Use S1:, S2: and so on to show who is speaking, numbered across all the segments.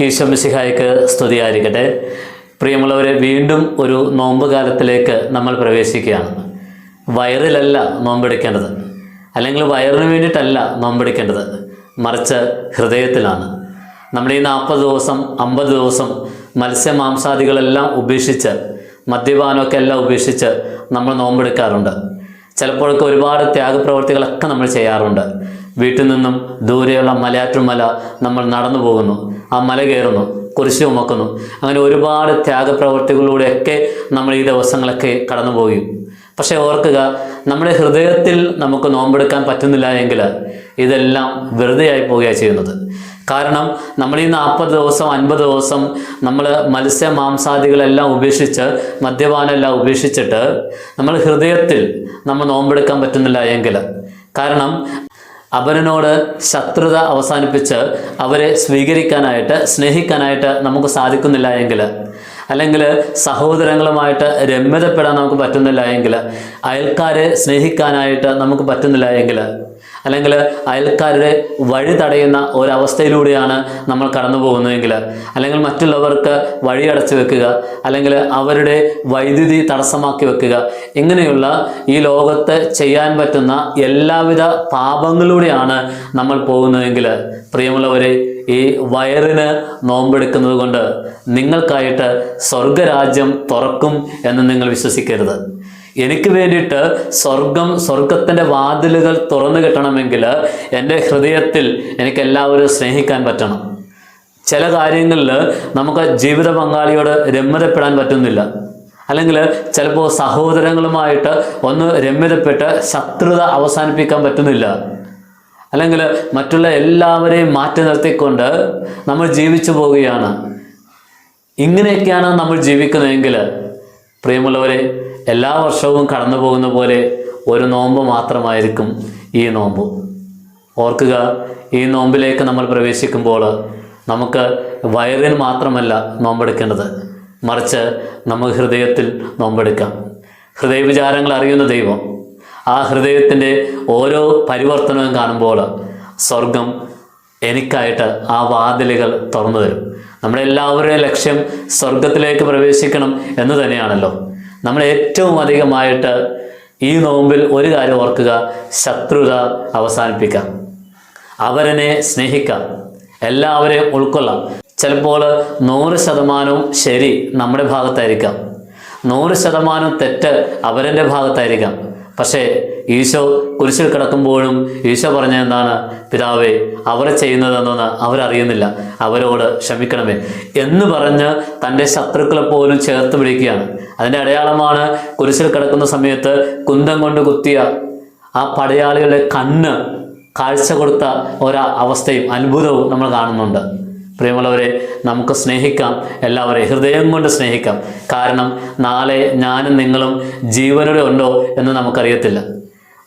S1: ഈശ്വമിശിഹായ്ക്ക് സ്തുതിയായിരിക്കട്ടെ. പ്രിയമുള്ളവരെ വീണ്ടും ഒരു നോമ്പ് കാലത്തിലേക്ക് നമ്മൾ പ്രവേശിക്കുകയാണ്. വയറിലല്ല നോമ്പെടുക്കേണ്ടത്. അല്ലെങ്കിൽ വയറിന് വേണ്ടിയിട്ടല്ല നോമ്പെടുക്കേണ്ടത്. മറിച്ച് ഹൃദയത്തിലാണ്. നമ്മൾ ഈ നാൽപ്പത് ദിവസം അമ്പത് ദിവസം മത്സ്യമാംസാദികളെല്ലാം ഉപേക്ഷിച്ച് മദ്യപാനമൊക്കെ എല്ലാം ഉപേക്ഷിച്ച് നമ്മൾ നോമ്പെടുക്കാറുണ്ട്. ചിലപ്പോഴൊക്കെ ഒരുപാട് ത്യാഗപ്രവർത്തികളൊക്കെ നമ്മൾ ചെയ്യാറുണ്ട്. വീട്ടിൽ നിന്നും ദൂരെയുള്ള മലയാറ്റുമല നമ്മൾ നടന്നു പോകുന്നു. ആ മല കയറുന്നു കുരിശ് ചുമക്കുന്നു. അങ്ങനെ ഒരുപാട് ത്യാഗപ്രവർത്തികളിലൂടെയൊക്കെ നമ്മൾ ഈ ദിവസങ്ങളൊക്കെ കടന്നു പോകും പക്ഷെ ഓർക്കുക നമ്മുടെ ഹൃദയത്തിൽ നമുക്ക് നോമ്പെടുക്കാൻ പറ്റുന്നില്ല എങ്കിൽ ഇതെല്ലാം വെറുതെയായി പോവുകയാണ് ചെയ്യുന്നത്. കാരണം നമ്മൾ ഈ നാൽപ്പത് ദിവസം അൻപത് ദിവസം നമ്മൾ മത്സ്യ മാംസാദികളെല്ലാം ഉപേക്ഷിച്ച് മദ്യപാനെല്ലാം ഉപേക്ഷിച്ചിട്ട് നമ്മൾ ഹൃദയത്തിൽ നമ്മൾ നോമ്പെടുക്കാൻ പറ്റുന്നില്ല എങ്കിൽ. കാരണം അവനോട് ശത്രുത അവസാനിപ്പിച്ച് അവരെ സ്വീകരിക്കാനായിട്ട് സ്നേഹിക്കാനായിട്ട് നമുക്ക് സാധിക്കുന്നില്ല എങ്കിൽ. അല്ലെങ്കിൽ സഹോദരങ്ങളുമായിട്ട് രമ്യതപ്പെടാൻ നമുക്ക് പറ്റുന്നില്ല എങ്കിൽ. അയൽക്കാരെ സ്നേഹിക്കാനായിട്ട് നമുക്ക് പറ്റുന്നില്ല എങ്കിൽ. അല്ലെങ്കിൽ അയൽക്കാരുടെ വഴി തടയുന്ന ഒരവസ്ഥയിലൂടെയാണ് നമ്മൾ കടന്നു പോകുന്നതെങ്കിൽ അല്ലെങ്കിൽ മറ്റുള്ളവർക്ക് വഴി അടച്ചു വെക്കുക അല്ലെങ്കിൽ അവരുടെ വൈദ്യുതി തടസ്സമാക്കി വെക്കുക ഇങ്ങനെയുള്ള ഈ ലോകത്ത് ചെയ്യാൻ പറ്റുന്ന എല്ലാവിധ പാപങ്ങളിലൂടെയാണ് നമ്മൾ പോകുന്നതെങ്കിൽ പ്രിയമുള്ളവരെ ഈ വയറിന് നോമ്പെടുക്കുന്നത് കൊണ്ട് നിങ്ങൾക്കായിട്ട് സ്വർഗരാജ്യം തുറക്കും എന്ന് നിങ്ങൾ വിശ്വസിക്കരുത്. എനിക്ക് വേണ്ടിയിട്ട് സ്വർഗം സ്വർഗത്തിന്റെ വാതിലുകൾ തുറന്നു കിട്ടണമെങ്കിൽ എന്റെ ഹൃദയത്തിൽ എനിക്ക് എല്ലാവരും സ്നേഹിക്കാൻ പറ്റണം. ചില കാര്യങ്ങളിൽ നമുക്ക് ജീവിത പങ്കാളിയോട് രമ്യതപ്പെടാൻ പറ്റുന്നില്ല. അല്ലെങ്കിൽ ചിലപ്പോൾ സഹോദരങ്ങളുമായിട്ട് ഒന്ന് രമ്യതപ്പെട്ട് ശത്രുത അവസാനിപ്പിക്കാൻ പറ്റുന്നില്ല. അല്ലെങ്കിൽ മറ്റുള്ള എല്ലാവരെയും മാറ്റി നിർത്തിക്കൊണ്ട് നമ്മൾ ജീവിച്ചു പോവുകയാണ്. ഇങ്ങനെയൊക്കെയാണ് നമ്മൾ ജീവിക്കുന്നതെങ്കിൽ പ്രിയമുള്ളവരെ എല്ലാ വർഷവും കടന്നു പോകുന്ന പോലെ ഒരു നോമ്പ് മാത്രമായിരിക്കും ഈ നോമ്പ്. ഓർക്കുക ഈ നോമ്പിലേക്ക് നമ്മൾ പ്രവേശിക്കുമ്പോൾ നമുക്ക് വയറിന് മാത്രമല്ല നോമ്പെടുക്കേണ്ടത്. മറിച്ച് നമുക്ക് ഹൃദയത്തിൽ നോമ്പെടുക്കാം. ഹൃദയവിചാരങ്ങൾ അറിയുന്ന ദൈവം ആ ഹൃദയത്തിന്റെ ഓരോ പരിവർത്തനവും കാണുമ്പോൾ സ്വർഗം എനിക്കായിട്ട് ആ വാതിലുകൾ തുറന്നു തരും. നമ്മുടെ എല്ലാവരുടെയും ലക്ഷ്യം സ്വർഗത്തിലേക്ക് പ്രവേശിക്കണം എന്ന് തന്നെയാണല്ലോ. നമ്മൾ ഏറ്റവും അധികമായിട്ട് ഈ നോമ്പിൽ ഒരു കാര്യം ഓർക്കുക ശത്രുത അവസാനിപ്പിക്കാം അവരനെ സ്നേഹിക്കാം എല്ലാവരെയും ഉൾക്കൊള്ളാം. ചിലപ്പോൾ നൂറ് ശതമാനവും ശരി നമ്മുടെ ഭാഗത്തായിരിക്കാം. നൂറ് ശതമാനം തെറ്റ് അവരന്റെ ഭാഗത്തായിരിക്കാം. പക്ഷേ ഈശോ കുരിശിൽ കിടക്കുമ്പോഴും ഈശോ പറഞ്ഞ എന്താണ്? പിതാവേ അവർ ചെയ്യുന്നതെന്നൊന്ന് അവരറിയുന്നില്ല. അവരോട് ക്ഷമിക്കണമേ. എന്ന് പറഞ്ഞ് തന്റെ ശത്രുക്കളെ പോലും ചേർത്ത് പിടിക്കുകയാണ്. അതിന്റെ അടയാളമാണ് കുരിശിൽ കിടക്കുന്ന സമയത്ത് കുന്തം കൊണ്ട് കുത്തിയ ആ പടയാളികളുടെ കണ്ണ് കാഴ്ച കൊടുത്ത ഒരാ അവസ്ഥയും അത്ഭുതവും നമ്മൾ കാണുന്നുണ്ട്. പ്രിയമുള്ളവരെ നമുക്ക് സ്നേഹിക്കാം. എല്ലാവരെയും ഹൃദയം കൊണ്ട് സ്നേഹിക്കാം. കാരണം നാളെ ഞാനും നിങ്ങളും ജീവനോടെ ഉണ്ടോ എന്ന് നമുക്കറിയത്തില്ല.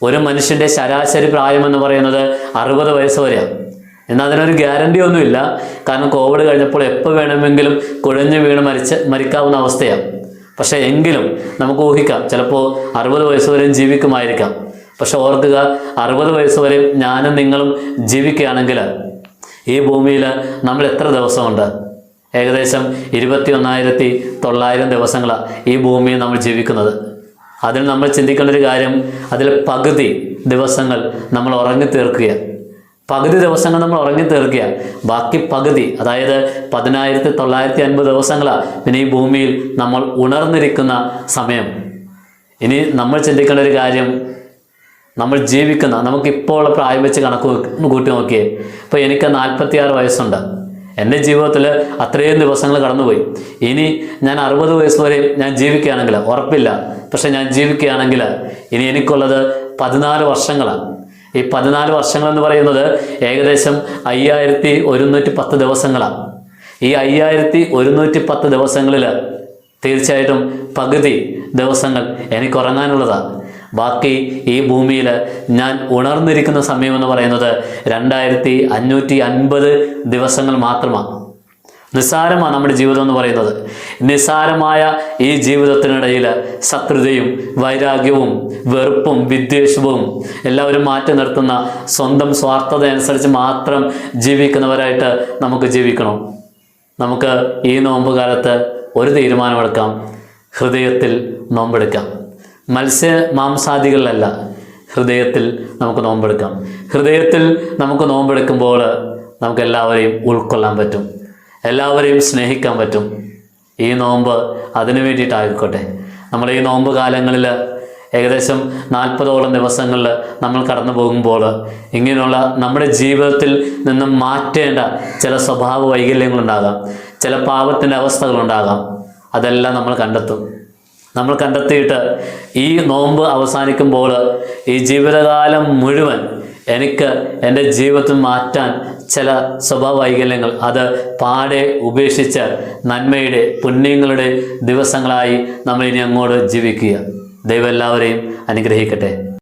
S1: ഒരു മനുഷ്യന്റെ ശരാശരി പ്രായമെന്ന് പറയുന്നത് അറുപത് വയസ്സ് വരെയാണ്. എന്നാൽ അതിനൊരു ഗ്യാരണ്ടി ഒന്നുമില്ല. കാരണം കോവിഡ് കഴിഞ്ഞപ്പോൾ എപ്പോൾ വേണമെങ്കിലും കുഴഞ്ഞു വീണ് മരിച്ച് മരിക്കാവുന്ന അവസ്ഥയാണ്. പക്ഷേ എങ്കിലും നമുക്ക് ഊഹിക്കാം ചിലപ്പോൾ അറുപത് വയസ്സ് വരെയും ജീവിക്കുമായിരിക്കാം. പക്ഷെ ഓർക്കുക അറുപത് വയസ്സ് വരെയും ഞാനും നിങ്ങളും ജീവിക്കുകയാണെങ്കിൽ ഈ ഭൂമിയിൽ നമ്മൾ എത്ര ദിവസമുണ്ട്? ഏകദേശം ഇരുപത്തി ഒന്നായിരത്തി തൊള്ളായിരം ദിവസങ്ങളാണ് ഈ ഭൂമിയിൽ നമ്മൾ ജീവിക്കുന്നത്. അതിൽ നമ്മൾ ചിന്തിക്കേണ്ട ഒരു കാര്യം അതിൽ പകുതി ദിവസങ്ങൾ നമ്മൾ ഉറങ്ങി തീർക്കുക പകുതി ദിവസങ്ങൾ നമ്മൾ ഉറങ്ങി തീർക്കുക ബാക്കി പകുതി അതായത് പതിനായിരത്തി തൊള്ളായിരത്തി അൻപത് ദിവസങ്ങളാണ് പിന്നെ ഈ ഭൂമിയിൽ നമ്മൾ ഉണർന്നിരിക്കുന്ന സമയം. ഇനി നമ്മൾ ചിന്തിക്കേണ്ട ഒരു കാര്യം നമ്മൾ ജീവിക്കുന്ന നമുക്കിപ്പോൾ പ്രായം വെച്ച് കണക്ക് കൂട്ടി നോക്കിയേ. ഇപ്പോൾ എനിക്ക് നാൽപ്പത്തിയാറ് വയസ്സുണ്ട്. എന്റെ ജീവിതത്തിൽ അത്രയും ദിവസങ്ങൾ കടന്നുപോയി. ഇനി ഞാൻ അറുപത് വയസ്സ് വരെ ഞാൻ ജീവിക്കുകയാണെങ്കിൽ ഉറപ്പില്ല. പക്ഷെ ഞാൻ ജീവിക്കുകയാണെങ്കിൽ ഇനി എനിക്കുള്ളത് പതിനാല് വർഷങ്ങളാണ്. ഈ പതിനാല് വർഷങ്ങൾ എന്ന് പറയുന്നത് ഏകദേശം അയ്യായിരത്തി ഒരുന്നൂറ്റി പത്ത് ദിവസങ്ങളാണ്. ഈ അയ്യായിരത്തി ഒരുന്നൂറ്റി പത്ത് ദിവസങ്ങളിൽ തീർച്ചയായിട്ടും പകുതി ദിവസങ്ങൾ എനിക്ക് ഉറങ്ങാനുള്ളതാണ്. ബാക്കി ഈ ഭൂമിയിൽ ഞാൻ ഉണർന്നിരിക്കുന്ന സമയം എന്ന് പറയുന്നത് രണ്ടായിരത്തി അഞ്ഞൂറ്റി അൻപത് ദിവസങ്ങൾ മാത്രമാണ്. നിസ്സാരമാണ് നമ്മുടെ ജീവിതം എന്ന് പറയുന്നത്. നിസ്സാരമായ ഈ ജീവിതത്തിനിടയിൽ ശത്രുതയും വൈരാഗ്യവും വെറുപ്പും വിദ്വേഷവും എല്ലാവരും മാറ്റി നിർത്തുന്ന സ്വന്തം സ്വാർത്ഥത അനുസരിച്ച് മാത്രം ജീവിക്കുന്നവരായിട്ട് നമുക്ക് ജീവിക്കണം. നമുക്ക് ഈ നോമ്പ് കാലത്ത് ഒരു തീരുമാനമെടുക്കാം. ഹൃദയത്തിൽ നോമ്പെടുക്കാം. മത്സ്യ മാംസാദികളിലല്ല. ഹൃദയത്തിൽ നമുക്ക് നോമ്പെടുക്കാം. ഹൃദയത്തിൽ നമുക്ക് നോമ്പെടുക്കുമ്പോൾ നമുക്ക് എല്ലാവരെയും ഉൾക്കൊള്ളാൻ പറ്റും. എല്ലാവരെയും സ്നേഹിക്കാൻ പറ്റും. ഈ നോമ്പ് അതിനു വേണ്ടിയിട്ടായിക്കോട്ടെ. നമ്മൾ ഈ നോമ്പ് കാലങ്ങളിൽ ഏകദേശം നാൽപ്പതോളം ദിവസങ്ങളിൽ നമ്മൾ കടന്നു പോകുമ്പോൾ ഇങ്ങനെയുള്ള നമ്മുടെ ജീവിതത്തിൽ നിന്നും മാറ്റേണ്ട ചില സ്വഭാവ വൈകല്യങ്ങളുണ്ടാകാം. ചില പാപത്തിന്റെ അവസ്ഥകളുണ്ടാകാം. അതെല്ലാം നമ്മൾ കണ്ടെത്തും. നമ്മൾ കണ്ടെത്തിയിട്ട് ഈ നോമ്പ് അവസാനിക്കുമ്പോൾ ഈ ജീവിതകാലം മുഴുവൻ എനിക്ക് എന്റെ ജീവിതത്തിൽ മാറ്റാൻ ചില സ്വഭാവ വൈകല്യങ്ങൾ അത് പാടെ ഉപേക്ഷിച്ച് നന്മയുടെ പുണ്യങ്ങളുടെ ദിവസങ്ങളായി നമ്മൾ ഇനി അങ്ങോട്ട് ജീവിക്കുക. ദൈവം എല്ലാവരെയും അനുഗ്രഹിക്കട്ടെ.